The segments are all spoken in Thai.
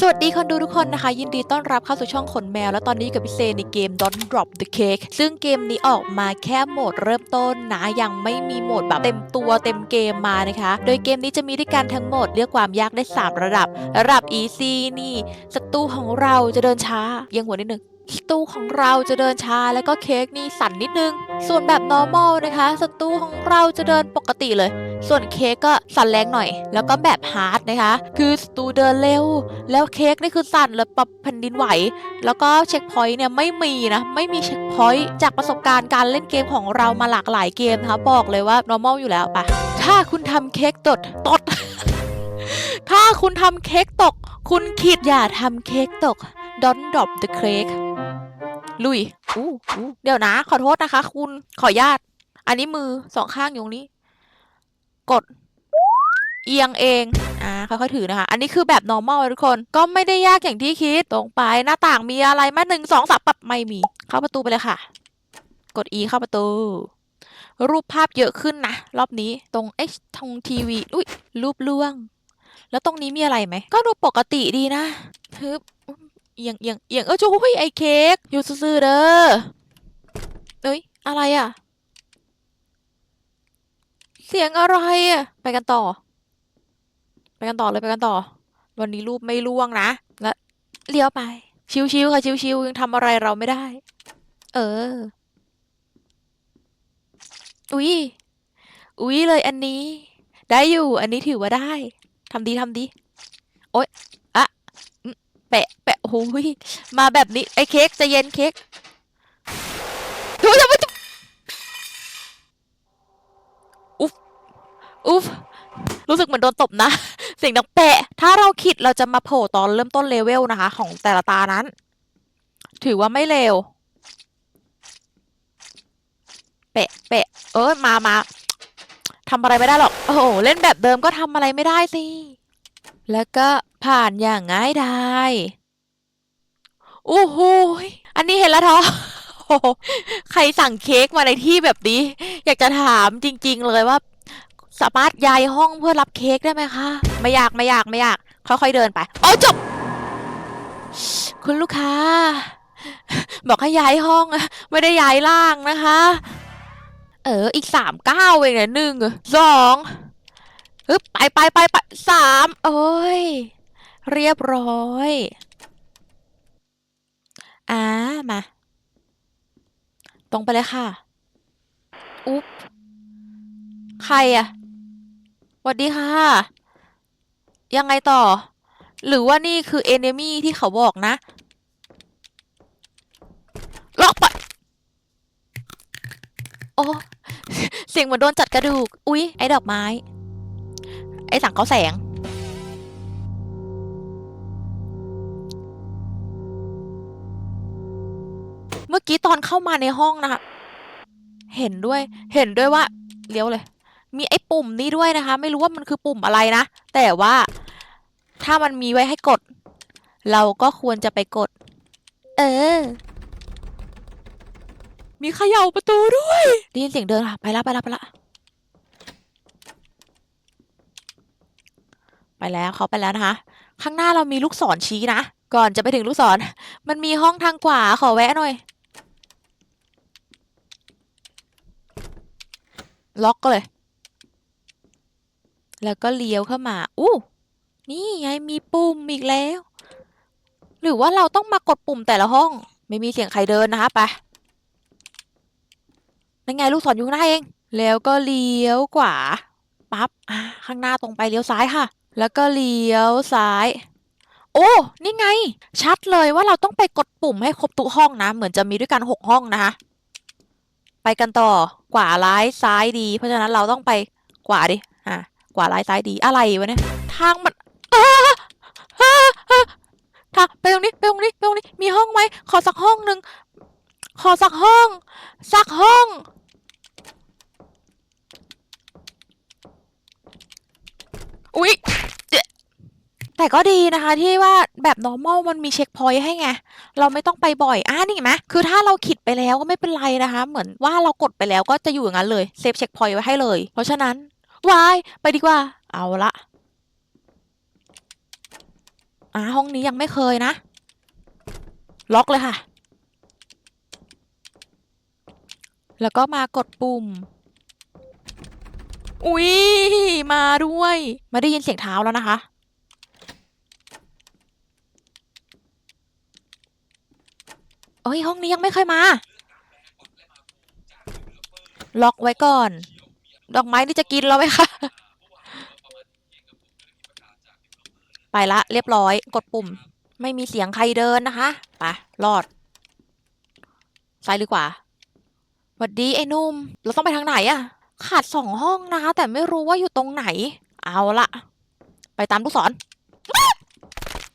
สวัสดีคนดูทุกคนนะคะ ยินดีต้อนรับเข้าสู่ช่องขนแมว และตอนนี้กับพี่เซในเกม Don't Drop the Cake ซึ่งเกมนี้ออกมาแค่โหมดเริ่มต้นนะยังไม่มีโหมดแบบเต็มตัวเต็มเกมมานะคะ โดยเกมนี้จะมีด้วยกันทั้งหมดเรียกความยากได้ 3 ระดับ ระดับ Easy นี่ศัตรูของเราจะเดินช้ายังหัวนิดนึง ศัตรูของเราจะเดินช้าแล้วก็เค้กนี่สั่นนิดนึง ส่วนแบบ normal นะคะศัตรูของเราจะเดินปกติเลย ส่วนเค้กก็สั่นแรงหน่อย แล้วก็แบบฮาร์ดนะคะ คือศัตรูเดินเร็ว แล้วเค้กนี่คือสั่นเลยปรับแผ่นดินไหว แล้วก็เช็คพอยต์เนี่ยไม่มีนะ ไม่มีเช็คพอยต์จากประสบการณ์การเล่นเกมของเรามาหลากหลายเกมนะคะบอกเลยว่า normal อยู่แล้วปะถ้าคุณทำเค้กตดตด ถ้าคุณทำเค้กตก คุณคิดอย่าทำเค้กตก don't drop the cake ลุยอู้อู้เดี๋ยวนะ ขอโทษนะคะ คุณขออนุญาต อันนี้มือสองข้างอยู่ตรงนี้ กด เอียงเอง อ่า ค่อยๆถือนะคะ อันนี้คือแบบ normal นะทุกคน ก็ไม่ได้ยากอย่างที่คิด ตรงไป หน้าต่างมีอะไรไหมาหนึ่งสองสามปับไม่มี เข้าประตูไปเลยค่ะ กด e เข้าประตู รูปภาพเยอะขึ้นนะ รอบนี้ ตรงเอ๊ะทงทีวี อุ้ยรูปล่วง แล้วตรงนี้มีอะไรไหม ก็ดูปกติดีนะฮึบ เอียงเอียงเอียงเออจุ้ยไอเค้กอยู่ซื่อๆเด้อเอ้ยอะไรอะ เสียงอะไรอะไปกันต่อ ไปกันต่อเลยไปกันต่อ วันนี้รูปไม่ล่วงนะและเลี้ยวไป ชิวๆค่ะชิวๆยังทำอะไรเราไม่ได้ เออ อุ๊ยอุ๊ยเลยอันนี้ ได้อยู่ อันนี้ถือว่าได้ทำดีทำดี โอ๊ยอะแปะแปะ โอ้ยมาแบบนี้ไอ้เค้กจะเย็นเค้กเฮ้ยทำไมจะอุ๊บอุ๊บรู้สึกเหมือนโดนตบนะเสียงดังแปะ ถ้าเราคิดเราจะมาโผล่ตอนเริ่มต้นเลเวลนะคะ ของแต่ละตานั้น ถือว่าไม่เลวแปะแปะเออมามาทำอะไรไม่ได้หรอก โอ้โห เล่นแบบเดิมก็ทำอะไรไม่ได้สิ แล้วก็ผ่านอย่างง่ายดาย โอ้โหอันนี้เห็นแล้วท้อใครสั่งเค้กมาในที่แบบนี้ อยากจะถามจริง ๆ เลยว่า สามารถย้ายห้องเพื่อรับเค้กได้ไหมคะ ไม่อยากไม่อยากไม่อยาก ค่อยๆเดินไปโอ้จบ คุณลูกค้า บอกให้ย้ายห้องไม่ได้ย้ายล่างนะคะ เอออีกสามเก้าเองเนี่ยหนึ่งสองฮึบไปไปไปไปสามโอ้ย เรียบร้อย อ่ามา ตรงไปเลยค่ะ อุ๊บ ใครอะสวัสดีค่ะ ยังไงต่อ หรือว่านี่คือเอเนมี่ที่เขาบอกนะ ล็อกไป โอ้ เสียงเหมือนโดนจัดกระดูก อุ๊ย ไอ้ดอกไม้ ไอ้สังเขาแสง กี้ตอนเข้ามาในห้องนะคะ เห็นด้วย เห็นด้วยว่าเลี้ยวเลย มีไอ้ปุ่มนี้ด้วยนะคะ ไม่รู้ว่ามันคือปุ่มอะไรนะ แต่ว่าถ้ามันมีไว้ให้กด เราก็ควรจะไปกด เออ มีเขย่าประตูด้วยได้ยินเสียงเดินค่ะ ไปละไปละไปละไปแล้วเขาไปแล้วนะคะ ข้างหน้าเรามีลูกศรชี้นะ ก่อนจะไปถึงลูกศร มันมีห้องทางขวาขอแวะหน่อย ล็อกก็เลย แล้วก็เลี้ยวเข้ามา อู้ นี่ไงมีปุ่มอีกแล้ว หรือว่าเราต้องมากดปุ่มแต่ละห้อง ไม่มีเสียงใครเดินนะคะไปนั่นไงลูกศรอยู่ข้างหน้าเอง แล้วก็เลี้ยวขวา ปั๊บอ่าข้างหน้าตรงไปเลี้ยวซ้ายค่ะ แล้วก็เลี้ยวซ้าย โอ้ นี่ไง ชัดเลยว่าเราต้องไปกดปุ่มให้ครบทุกห้องนะ เหมือนจะมีด้วยกันหกห้องนะคะ ไปกันต่อขวาร้ายซ้ายดี เพราะฉะนั้นเราต้องไปขวาดิอ่าขวาร้ายซ้ายดีอะไรวะเนี่ยทางมันทางไปตรงนี้ไปตรงนี้ไปตรงนี้มีห้องไหมขอสักห้องหนึ่งขอสักห้อง สักห้องอุ๊ย แต่ก็ดีนะคะที่ว่าแบบ normal มันมีเช็คพอยต์ให้ไง เราไม่ต้องไปบ่อยอ่านี่ไหมคือถ้าเราขิดไปแล้วก็ไม่เป็นไรนะคะ เหมือนว่าเรากดไปแล้วก็จะอยู่อย่างนั้นเลยเซฟเช็คพอยต์ไว้ให้เลย เพราะฉะนั้นวายไปดีกว่า เอาละอ่าห้องนี้ยังไม่เคยนะ ล็อกเลยค่ะ แล้วก็มากดปุ่ม อุ๊ย มาด้วย มาได้ยินเสียงเท้าแล้วนะคะ เอ้ยห้องนี้ยังไม่เคยมา ล็อกไว้ก่อน ดอกไม้นี่จะกินแล้วไหมคะ ไปละ เรียบร้อย กดปุ่ม ไม่มีเสียงใครเดินนะคะไปรอด ซ้ายหรือขวาหวัดดีไอ้นุ่ม เราต้องไปทางไหนอะขาดสองห้องนะคะ แต่ไม่รู้ว่าอยู่ตรงไหน เอาละไปตามลูกศร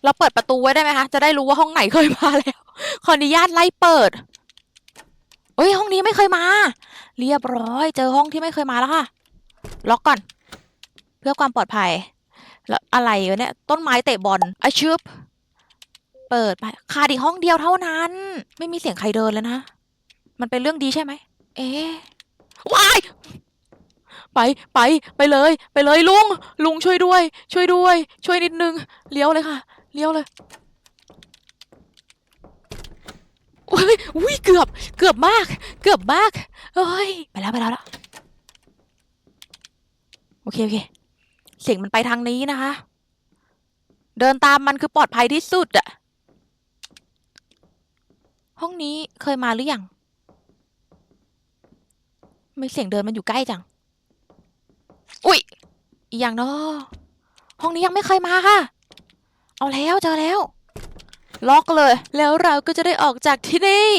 เราเปิดประตูไว้ได้ไหมคะ จะได้รู้ว่าห้องไหนเคยมาแล้ว ขออนุญาตไล่เปิดเอ้ยห้องนี้ไม่เคยมา เรียบร้อย เจอห้องที่ไม่เคยมาแล้วค่ะ ล็อกก่อน เพื่อความปลอดภัย แล้วอะไรวะเนี่ย ต้นไม้เตะบอลอะชึบเปิดไปขาดอีกห้องเดียวเท่านั้น ไม่มีเสียงใครเดินแล้วนะ มันเป็นเรื่องดีใช่ไหม เอ๊ะวายไปไปไปเลย ไปเลยลุง ลุงช่วยด้วย ช่วยด้วย ช่วยนิดนึงเลี้ยวเลยค่ะ เลี้ยวเลยโอ้ยอุ้ยเกือบ เกือบมาก เกือบมากเฮ้ย ไปแล้วไปแล้วแล้วโอเคโอเค เสียงมันไปทางนี้นะคะ เดินตามมันคือปลอดภัยที่สุดอะห้องนี้เคยมาหรือยัง ไม่เสียงเดินมันอยู่ใกล้จัง อุ๊ยอีกอย่างเนาะห้องนี้ยังไม่เคยมาค่ะ เอาแล้วเจอแล้ว ล็อกเลย แล้วเราก็จะได้ออกจากที่นี่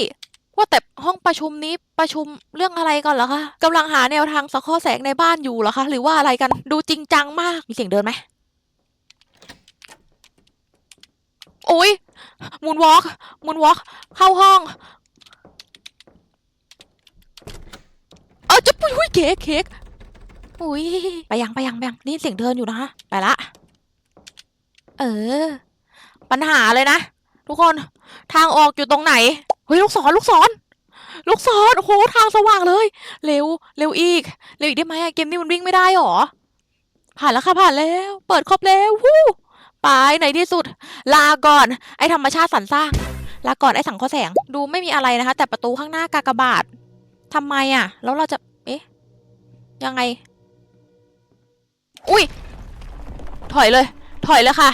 ว่าแต่ห้องประชุมนี้ประชุมเรื่องอะไรก่อนเหรอคะกำลังหาแนวทางสะข้อแสงในบ้านอยู่เหรอคะ หรือว่าอะไรกันดูจริงจังมากมีเสียงเดินไหมโอ้ยมูนวอล์กมูนวอล์กเข้าห้องเออจะปุ้ยเค้กเค้กอุ้ยไปยังไปยังไปยังนี่เสียงเดินอยู่นะคะไปละ เออ ปัญหาเลยนะ ทุกคนทางออกอยู่ตรงไหน เฮ้ย ลูกศรลูกศรลูกศรโอ้โหทางสว่างเลย เร็ว เร็วอีก เร็วอีกได้ไหมอะเกมนี้มันวิ่งไม่ได้หรอ ผ่านแล้วค่ะผ่านแล้ว เปิดครบแล้ววู้ไปไหนที่สุด ลาก่อน ไอธรรมชาติสรรสร้าง ลาก่อนไอสังเคราะห์แสงดูไม่มีอะไรนะคะ แต่ประตูข้างหน้ากากบาททำไมอะแล้วเราจะ เอ๊ะ ยังไง อุ้ย ถอยเลย ถอยเลยค่ะ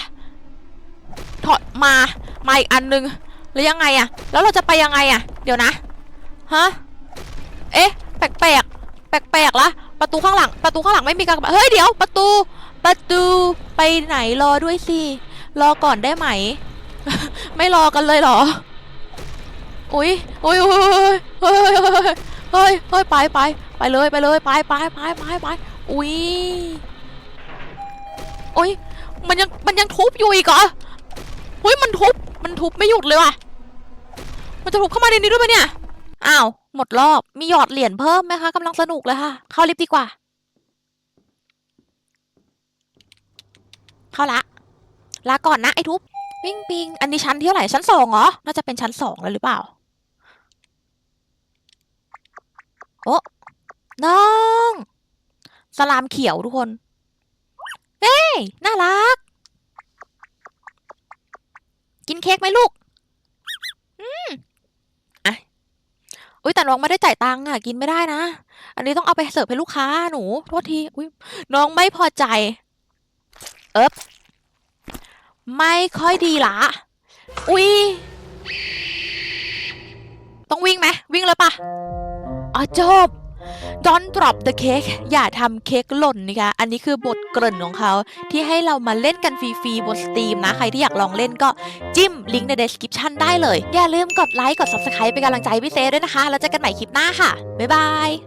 ถอยมา มาอีกอันนึง แล้วยังไงอะ แล้วเราจะไปยังไงอะ เดี๋ยวนะ ฮะ เอ๊ะ แปลกแปลกแปลกแปลกๆละ ประตูข้างหลัง ประตูข้างหลังไม่มีการเฮ้ย เดี๋ยว ประตู ประตู ไปไหนรอด้วยสิ รอก่อนได้ไหม ไม่รอกันเลยเหรอ อุ้ยอุ้ยอุ้ยเฮ้ยเฮ้ยเฮ้ยเฮ้ยไปไปไปเลยไปเลยไปไปไปไปไปอุ้ยอุ้ย มันยังมันยังทุบอยู่อีกเหรออุ้ยมันทุบมันทุบไม่หยุดเลยว่ะ มันจะทุบเข้ามาในนี้ด้วยปะเนี่ย อ้าว หมดรอบ มีหยอดเหรียญเพิ่มไหมคะกำลังสนุกเลยค่ะ เข้าลิฟต์ดีกว่า เข้าละ ลาก่อนนะไอ้ทุบ วิ่งปิง อันนี้ชั้นที่เท่าไหร่ชั้นสองเหรอ น่าจะเป็นชั้นสองแล้วหรือเปล่า โอ้น้อง สลามเขียวทุกคน เฮ้ยน่ารัก กินเค้กไหมลูก อืมอะอุ้ยแต่น้องไม่ได้จ่ายตังค์อะ กินไม่ได้นะ อันนี้ต้องเอาไปเสิร์ฟให้ลูกค้าหนู โทษที อุ้ยน้องไม่พอใจ เอ๊บไม่ค่อยดีละอุ้ยต้องวิ่งไหม วิ่งเลยปะอ๋อจบ Don't drop the cake อย่าทำเค้กหล่นนะคะ อันนี้คือบทเกริ่นของเขาที่ให้เรามาเล่นกันฟรีๆบนสตรีมนะ ใครที่อยากลองเล่นก็จิ้มลิงก์ใน description ได้เลย อย่าลืมกดไลค์ กด subscribe เป็นกำลังใจพี่เซด้วยนะคะ แล้วเจอกันใหม่คลิปหน้าค่ะ บ๊ายบาย